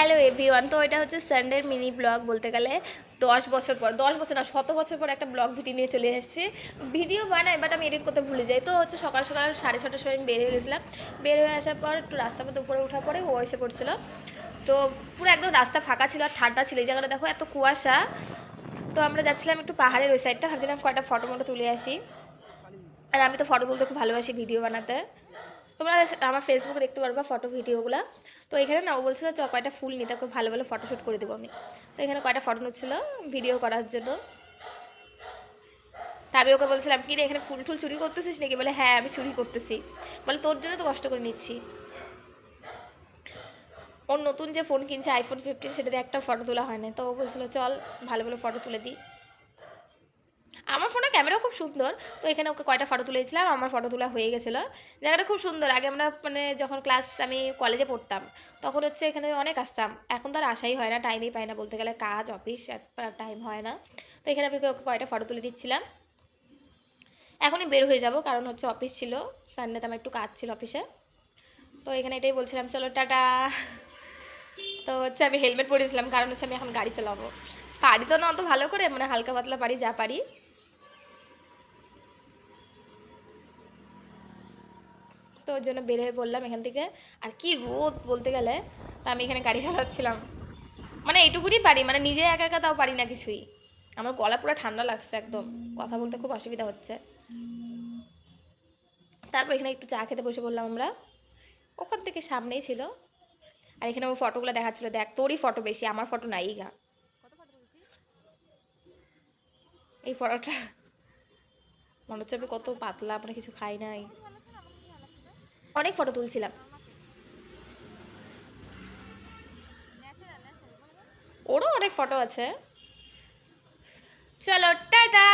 Hello everyone, তো এটা হচ্ছে সানডের মিনি ব্লগ বলতে গেলে দশ বছর পর, দশ বছর না, শত বছর পর একটা ব্লগ ভিডিও নিয়ে চলে এসেছি। ভিডিও বানাই বাট আমি এডিট করতে ভুলে যাই। তো হচ্ছে সকাল সকাল সাড়ে ছটার সময় বের হয়ে গেছিলাম। বের হয়ে আসার পর একটু রাস্তার মধ্যে উপরে ওঠার পরে ও এসে পড়ছিল। তো পুরো একদম রাস্তা ফাঁকা ছিল আর ঠান্ডা ছিল। এই জায়গাটা দেখো, এত কুয়াশা। তো আমরা যাচ্ছিলাম একটু পাহাড়ের ওই সাইডটা ভাবছিলাম কয়টা ফটো মটো তুলে আসি। আর আমি তো ফটো তুলতে খুব ভালোবাসি ভিডিও বানাতে। তোমরা আমার ফেসবুক দেখতে পারবা ফটো ভিডিওগুলো তো এখানে না, ও বলছিল চ কয়টা ফুল নিতে, খুব ভালো ভালো ফটোশ্যুট করে দেবো আমি। তো এখানে কয়টা ফটো নিচ্ছিল ভিডিও করার জন্য। তা আমি ওকে বলছিলাম কি রে এখানে ফুল টুল চুরি করতেছিস নাকি? বলে হ্যাঁ আমি চুরি করতেছি। বলে, তোর জন্য তো কষ্ট করে নিচ্ছি। ওর নতুন যে ফোন কিনছে আইফোন ফিফটিন সেটাতে একটা ফটো তোলা হয় না তো ও বলছিল, চল, ভালো ভালো ফটো তুলে দিই। আমার ফোনের ক্যামেরা খুব সুন্দর। তো এখানে ওকে কয়টা ফটো তুলেছিলাম, আমার ফটো তোলা হয়ে গেছিল। জায়গাটা খুব সুন্দর। আগে আমরা মানে যখন ক্লাস আমি কলেজে পড়তাম, তখন হচ্ছে এখানে অনেক আসতাম। এখন তো আর আসাই হয় না টাইমই পাই না বলতে গেলে। কাজ অফিস টাইম হয় না। তো এখানে আমি ওকে কয়টা ফটো তুলে দিচ্ছিলাম। এখনই বের হয়ে যাব, কারণ হচ্ছে অফিস ছিল। সানডেতে আমার একটু কাজ ছিল অফিসে তো এখানে এটাই বলছিলাম, চলো, টাটা। তো হচ্ছে আমি হেলমেট পরেছিলাম, কারণ হচ্ছে আমি এখন গাড়ি চালাবো। পারি তো না অত ভালো করে মানে হালকা পাতলা পারি, যা পারি। তো ওর জন্য বের হয়ে পড়লাম এখান থেকে। আর কি রোদ বলতে গেলে, তা আমি এখানে গাড়ি চালাচ্ছিলাম। মানে এইটুকুনি পারি মানে নিজে একা একা তাও পারি না কিছুই। আমার গলা পুরো ঠান্ডা লাগছে একদম, কথা বলতে খুব অসুবিধা হচ্ছে। তারপর এখানে একটু চা খেতে বসে পড়লাম আমরা। ওখান থেকে সামনেই ছিল। আর এখানে ও ফটোগুলো দেখাচ্ছিল, দেখ তোরই ফটো বেশি, আমার ফটো নাই গা। এই ফটোটা, মনে হচ্ছে আমি কত পাতলা মানে কিছু খাই নাই। অনেক ফটো তুলছিলাম। ওরও অনেক ফটো আছে। চলো টাটা!